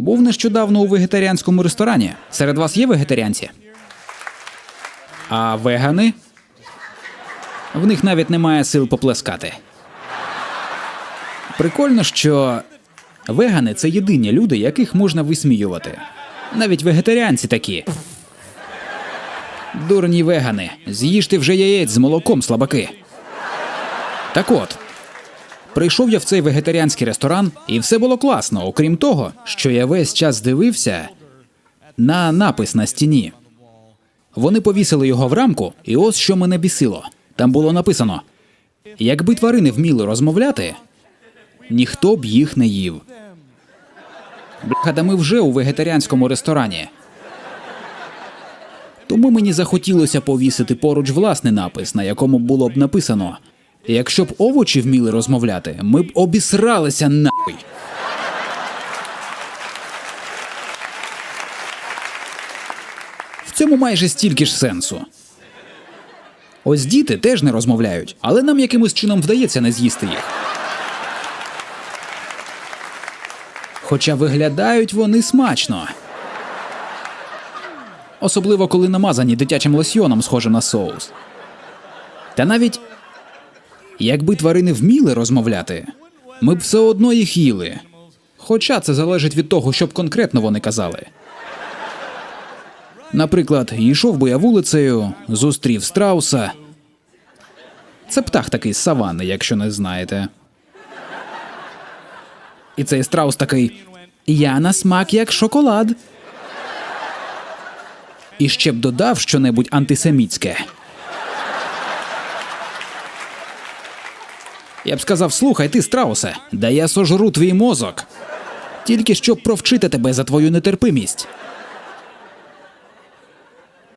Був нещодавно у вегетаріанському ресторані. Серед вас є вегетаріанці? А вегани? В них навіть немає сил поплескати. Прикольно, що вегани це єдині люди, яких можна висміювати. Навіть вегетаріанці такі. Дурні вегани, з'їжте вже яєць з молоком, слабаки. Так от, прийшов я в цей вегетаріанський ресторан, і все було класно, окрім того, що я весь час дивився на напис на стіні. Вони повісили його в рамку, і ось що мене бісило. Там було написано: якби тварини вміли розмовляти, ніхто б їх не їв. Бляха, ми вже у вегетаріанському ресторані. Тому мені захотілося повісити поруч власний напис, на якому було б написано: якщо б овочі вміли розмовляти, ми б обісралися нахуй. В цьому майже стільки ж сенсу. Ось діти теж не розмовляють, але нам якимось чином вдається не з'їсти їх. Хоча виглядають вони смачно. Особливо коли намазані дитячим лосьйоном, схожим на соус. Та навіть якби тварини вміли розмовляти, ми б все одно їх їли. Хоча це залежить від того, що б конкретно вони казали. Наприклад, йшов би я вулицею, зустрів страуса. Це птах такий з саванни, якщо не знаєте. І цей страус такий: Я на смак як шоколад. І ще б додав щонебудь антисемітське. Я б сказав: слухай, ти, страусе, да я сожру твій мозок. Тільки щоб провчити тебе за твою нетерпимість.